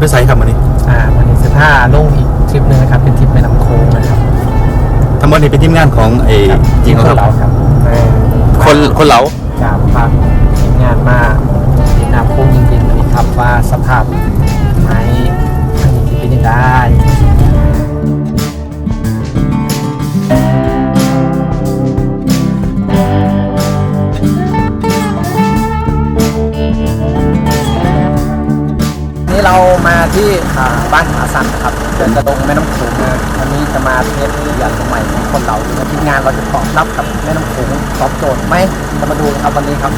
มื่อนี้ให้ไปใส่ครับมื่อนี้อ่าวันนี้สิบห้าลงอีกทริปหนึงนะครับเป็นทริปแม่น้ำโขงนะครับทั้งหมดนี้เป็นทีมงานของไอ้จริงคคนรับเราครับเออคนคนเหลาจากพาทีมงานมาที่น้ำโขงจริงๆนี่ครับว่าสภาพไม้ทางนี้จะเป็นยังไง เรามาที่อ่าบ้านผาสันนะครับเดินกระดงแม่น้ำโขงนะวันนี้จะมาเทสเรื่องใหม่ของคนเราและทีมงานเราจะตอบรับกับแม่น้ำโขงตอบโจทย์ไหมจะมาดูกันครับวันนี้ครับ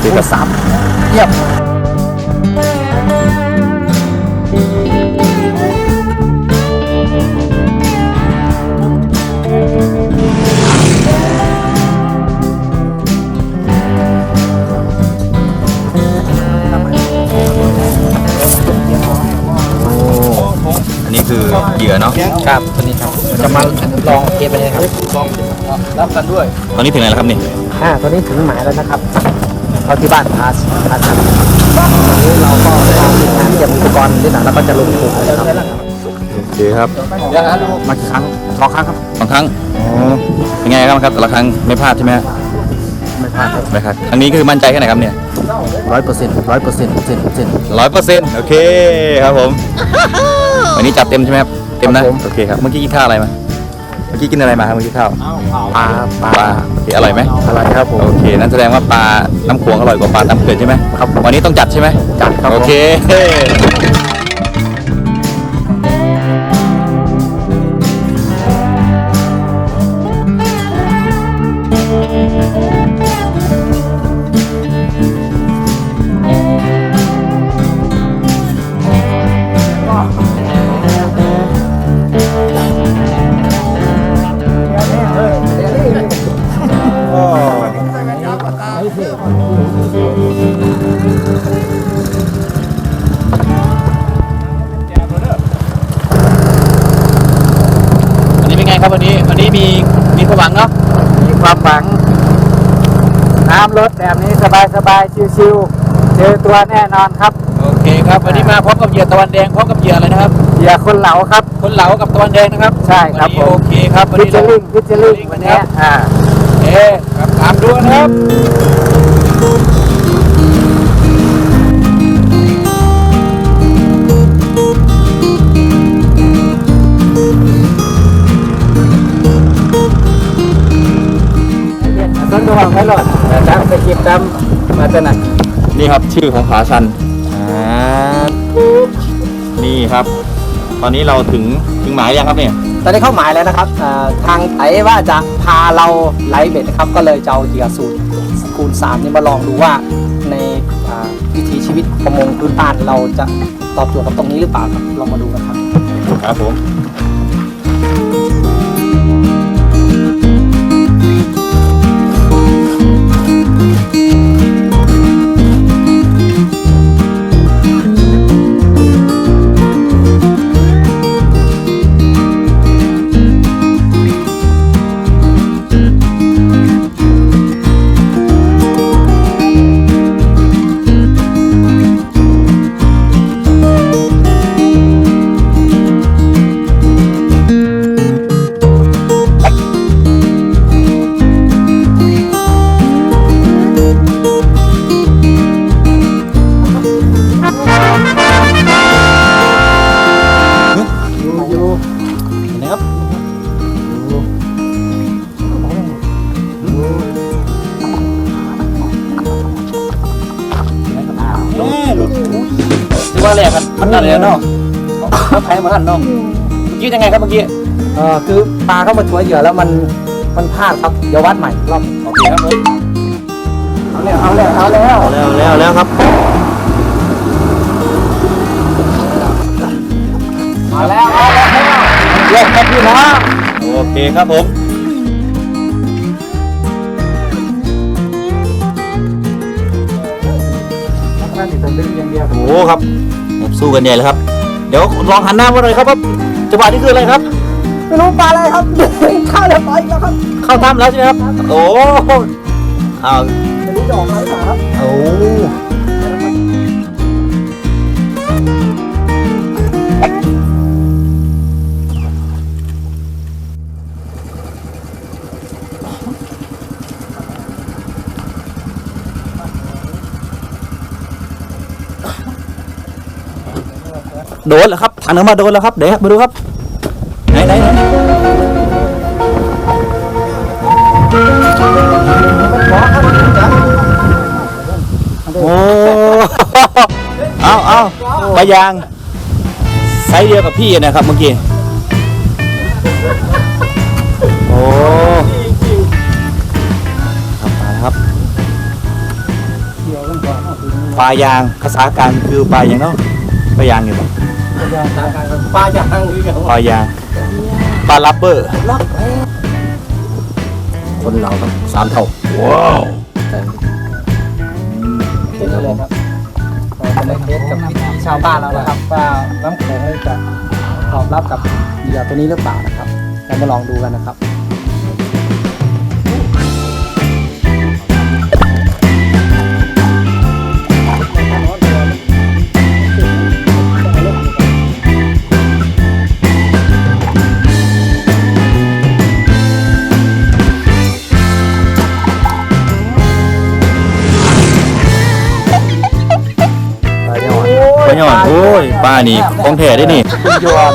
คูณสามเยี่ยม คือเหยื่อเนาะครับตัวนี้ครับจะมาลองเทสไปเลยครับลองรับกันด้วย ตอนนี้ถึงไหนแล้วครับนี่อ่าตอนนี้ถึงหมายแล้วนะครับเข้าที่บ้านพาสพาสันวันนี้เราก็ลองทีมงานเตรียมอุปกรณ์นิดหน่อยแล้วก็จะลงทุนเลยครับโอเคครับยังนะลูกมากี่ครั้งสองครั้งครับสองครั้งเป็นไงครับครับแต่ละครั้งไม่พลาดใช่ไหมฮะไม่พลาดครับไม่พลาดครั้งนี้คือมั่นใจแค่ไหนครับเนี่ยร้อยเปอร์เซ็นต์ร้อยเปอร์เซ็นต์เซ็นเซ็นร้อยเปอร์เซ็นต์โอเคครับผม วันนี้จัดเต็มใช่ไหมครับ เต็มนะ ครับผม โอเคครับ เมื่อกี้กินข้าวอะไรมา เมื่อกี้กินอะไรมาครับเมื่อกี้ข้าว ปลาปลาปลาโอเคอร่อยไหม อะไรครับผม โอเค นั่นแสดงว่าปลาน้ำขวงอร่อยกว่าปลาน้ำเกลือใช่ไหมครับ วันนี้ต้องจัดใช่ไหมจัดครับโอเค ความหวัง น้ำลดแบบนี้สบายสบายๆชิวๆเจอตัวแน่นอนครับ โอเคครับ วันนี้มาพร้อมกับเหยื่อตะวันแดงพร้อมกับเหยื่ออะไรนะครับเหยื่อคนเหลาครับ คนเหลากับตะวันแดงนะครับใช่ครับวันนี้ผม โอเคครับวันพินี้จเราลิงพิจลิงวันนี้อ่า โอเคครับตามดูนะครับ ต้นดวงให้หลอดตามสกิปตามมาตนัดนี่ครับชื่อของผาชันอ่านี่ครับ ตอนนี้เราถึงถึงหมายยังครับเนี่ย ตอนนี้เข้าหมายแล้วนะครับอ่าทางไอว่าจะพาเราไลฟ์เบ็ดนะครับ ก็เลยจะเอาเหยื่อสูตรคูณ3นี่มาลองดูว่าในอ่าวิถีชีวิตประมงพื้นบ้านเราจะตอบโจทย์กับตรงนี้หรือเปล่าครับลองมาดูกันครับ ครับผม นั่นเลยเนาะเขาแพ้มาท่านเนาะเมื่อกี้ยังไงครับเมื่อกี้เออคือปลาเข้ามาช่วยเหยื่อแล้วมันมันพลาดครับเดี๋ยววัดใหม่รอบโอเคครับผมเอาแล้วเอาแล้วเอาแล้วแล้วแล้วแล้วครับมาแล้วเอาแล้วเยี่ยมครับพี่น้องโอเคครับผมนั่นติดตึงอย่างเดียวโอ้ครับ สู้กันใหญ่เลยครับ เดี๋ยวลองหันหน้ามาหน่อยครับว่าจังหวะนี้คืออะไรครับ ไม่รู้ปลาอะไรครับข้าวเรียบร้อยแล้วครับ เข้าถ้ำแล้วใช่ไหมครับ โอ้อ้าวไม่รู้จะออกมาหรือเปล่าครับ โอ้ โดนแล้วครับถังน้ำมันโดนแล้วครับเดี๋ยวมาดูครับไหนไหนไหนโอ้เอาเอาปลายางไซส์เดียวกับพี่นะครับเมื่อกี้โอ้ครับมาแล้วครับปลายางภาษากลางคือปลายางเนาะปลายางเนี่ย ปะปลาอย่างนี้กันปลายางปลาลับเบอร์คนเราครับสามเท่าว้าวติดเลยครับเราจะได้เทสกับวิถีชาวบ้านเรานะครับว่าน้ำโขงนี่จะตอบรับกับเหยื่อตัวนี้หรือเปล่านะครับเรามาลองดูกันนะครับ ปลานี่ของแท้ได้นี่ยอน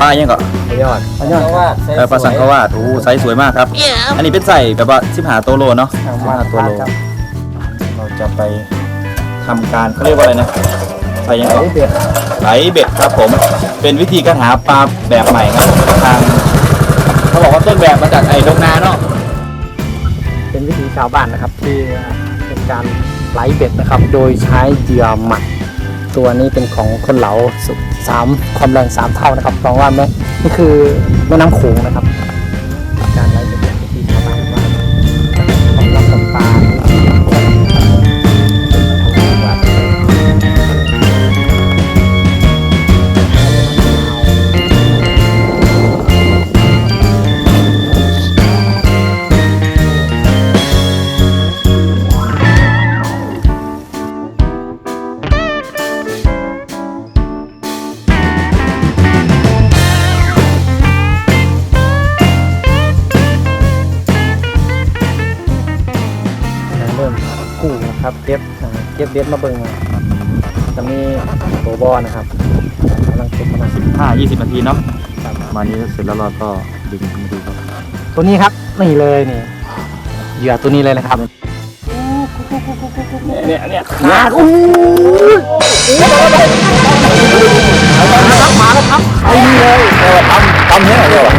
ปลายังก็ปลาหยอนปลาหยอนว่าเออปลาสังกะวาดโอ้ไซส์สวยมากครับ อันนี้เป็นใส่แบบว่าสิบหาตัวโลเนาะทางสิบบ้านหาตัวโลครับเราจะไปทำการเขาเรียกว่าอะไรนะใส่ยังไงไอ้เบ็ดไหลเบ็ดครับผม เป็นวิธีการหาปลาแบบใหม่ครับทางเขาบอกว่าต้นแบบมาจากไอ้ดงนาเนาะเป็นวิธีชาวบ้านนะครับที่เป็นการไหลเบ็ดนะครับ โดยใช้เหยื่อหมัก ตัวนี้เป็นของคนเหลาสามความแรงสามเท่านะครับเพราะว่าแม่นี่คือแม่น้ำโขงนะครับ ครับเก็บอ่าเก็บเบ็ดมาเบิ่งจะมีโตบอนะครับกำลังเก็บกำลังห้ายี่สิบนาทีเนาะประมาณนี้เสร็จแล้วเราก็ดึงมาดูครับตัวนี้ครับนี่เลยนี่เหยื่อตัวนี้เลยนะครับเนี่ยเนี่ยมาอู้มาแล้วครับไอ้นี่เลยเรียกว่าตำตำเนี่ยเรียกว่า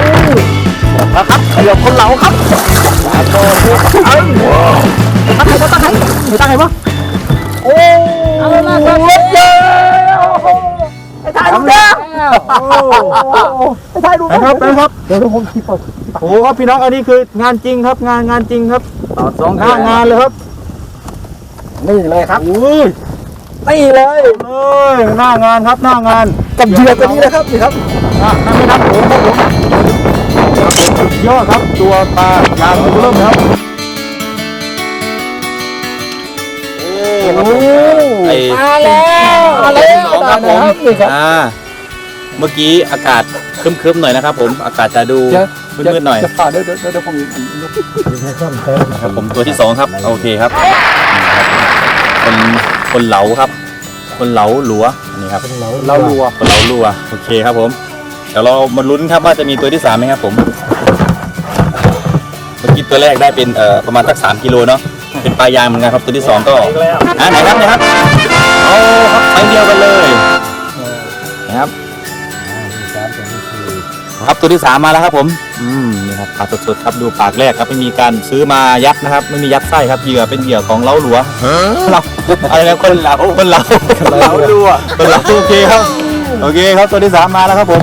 แล้วครับเหยื่อคนเหลาครับมาโตเอ้ย ตั้งไห้ตั้งไห้ไม่ตั้งไห้ปะโอ้เอาละครับเย้ไปถ่ายรูปนะไปถ่ายรูนะครับนะครับเดี๋ยวผมคิดก่อนโอ้ครับพี่น้องอันนี้คืองานจริงครับงานงานจริงครับต่อสองข้างงานเลยครับนี่เลยครับอุ้ยนี่เลยเอ้ยหน้างานครับหน้างานกับเหยื่อตัวนี้เลยครับนี่ครับอะนั่นไม่นับผมครับผมยอดครับตัวปลายางเริ่มครับ โอ้ไอ้มาแล้วมาแล้วสองครับผมนี่ครับ อ่าเมื่อกี้อากาศครึ้มๆหน่อยนะครับผมอากาศจะดูเดี๋ยว มืดๆหน่อยจะต่อเดี๋ยวเดี๋ยวเดี๋ยวผมครับผมตัวที่สองครับโอเคครับคนคนเหลาครับ คนเหลาหลัวอันนี้ครับ เรารัวคนเหลาหลัวโอเคครับผมเดี๋ยวเรามาลุ้นครับว่าจะมีตัวที่สามไหมครับผมเมื่อกี้ตัวแรกได้เป็นเอ่อประมาณสักสามกิโลเนาะ เป็นปลายางเหมือนกันครับตัวที่สองก็อ่าไหนครับไหนครับเอาครับไซส์เดียวกันเลยนะครับครับตัวที่สามมาแล้วครับผมอืมนี่ครับปลาสดๆครับดูปากแรกครับไม่มีการซื้อมายัดนะครับ ไม่มียัดไส้ครับเหยื่อเป็นเหยื่อของเล้าหลัวเราอะไรนะคนเหลาคนเหลาคนเหลาหลัวคนเหลาโอเคครับโอเคครับตัวที่สามมาแล้วครับผม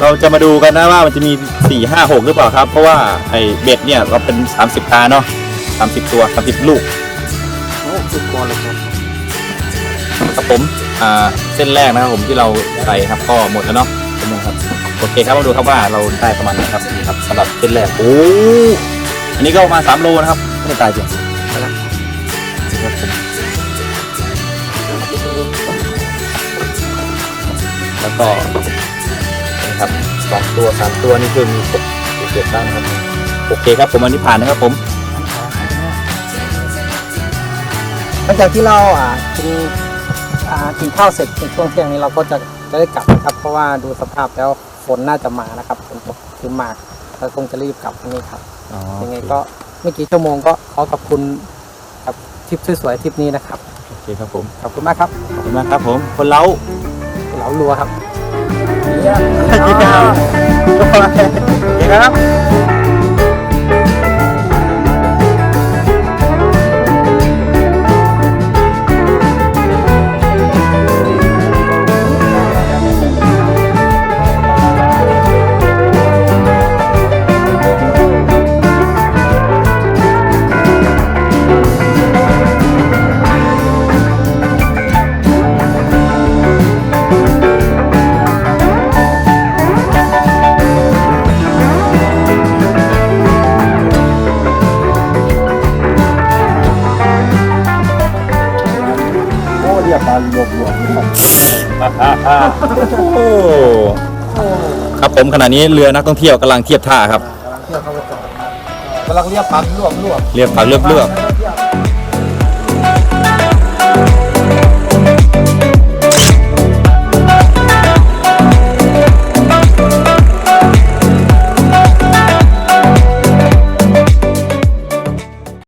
เราจะมาดูกันนะว่ามันจะมีสี่ห้าหกหรือเปล่าครับ เพราะว่าไอ้เบ็ดเนี่ยเราเป็นสามสิบตาเนาะ สามสิบตัวสามสิบลูกสุดกเลยครับครับผมอ่าเส้นแรกนะครับผมที่เราใส่ครับก็หมดแล้วเนาะใช่ไหมครับโอเคครับมาดูครับว่าเราได้ประมาณไหนครับนี่ครับสำหรับเส้นแรกโอ้อันนี้ก็ประมาณสามโลนะครับไม่ได้ตายจริงนี่ครับผมแล้วก็นี่ครับสองตัวสามตัวนี่คือมีกบเกิดได้นะครับโอเคครับผมอันนี้ผ่านนะครับผม หลังจากที่เราอ่ากินอ่ากินข้าวเสร็จในช่วงเที่ยงนี้เราก็จะจะได้กลับนะครับ เพราะว่าดูสภาพแล้วฝนน่าจะมานะครับฝนตกคือมากเราคงจะรีบกลับตรงนี้ครับอ๋อยังไงก็ไม่กี่ชั่วโมงก็ขอขอบคุณกับทริปสวยๆทริปนี้นะครับโอเคครับผมขอบคุณมากครับขอบคุณมากครับผม คนเล้าเหลาลัวครับกินครับกินครับ ครับผมขณะนี้เรือนักท่องเที่ยวกำลังเทียบท่าครับเที่ยวเข้าไปจอดครับกำลังเรียบปั๊มรวบรวบเรียบผักเลือบเลือบเที่ยว